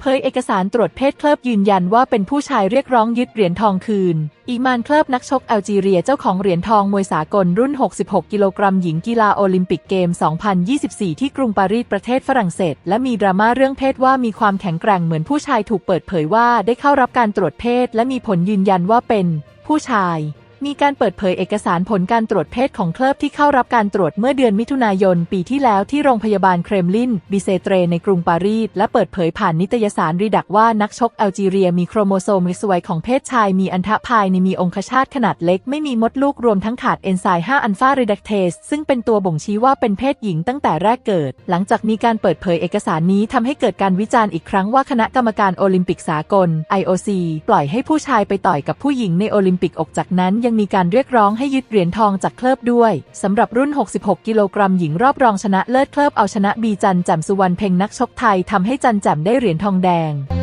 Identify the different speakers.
Speaker 1: เผยเอกสารตรวจเพศเคลิบยืนยันว่าเป็นผู้ชายเรียกร้องยึดเหรียญทองคืน อีมานเคลิบนักชกแอลจีเรียเจ้าของเหรียญทองมวยสากลรุ่น 66 กิโลกรัมหญิงกีฬาโอลิมปิกเกม 2024 ที่กรุงปารีสประเทศฝรั่งเศส และมีดราม่าเรื่องเพศว่ามีความแข็งแกร่งเหมือนผู้ชายถูกเปิดเผยว่าได้เข้ารับการตรวจเพศ และมีผลยืนยันว่าเป็นผู้ชาย มีการเปิดเผยเอกสารผลการตรวจเพศของเคลิบที่เข้ารับการตรวจเมื่อเดือนมิถุนายน ปีที่แล้วที่โรงพยาบาลเครมลินบิเซเตรในกรุงปารีส และเปิดเผยผ่านนิตยสารรีดักว่านักชกแอลจีเรียมีโครโมโซมสวยของเพศชายมีอันทะภายในมีองคชาตขนาดเล็กไม่มีมดลูกรวมทั้งขาดเอนไซม์5อัลฟารีดักเทสซึ่งเป็นตัวบ่งชี้ว่าเป็นเพศหญิงตั้งแต่แรกเกิด หลังจากมีการเปิดเผยเอกสารนี้ทำให้เกิดการวิจารณ์อีกครั้งว่าคณะกรรมการโอลิมปิกสากล IOC ปล่อยให้ผู้ชายไปต่อยกับผู้หญิงในโอลิมปิกอกจากนั้นยังมีการเรียกร้องให้ยึดเหรียญทองจากเคลิบด้วย สำหรับรุ่น 66 กิโลกรัมหญิงรอบรองชนะเลิศเคลิบเอาชนะบีจันแจ่มสุวรรณเพ็งนักชกไทยทำให้จันแจ่มได้เหรียญทองแดง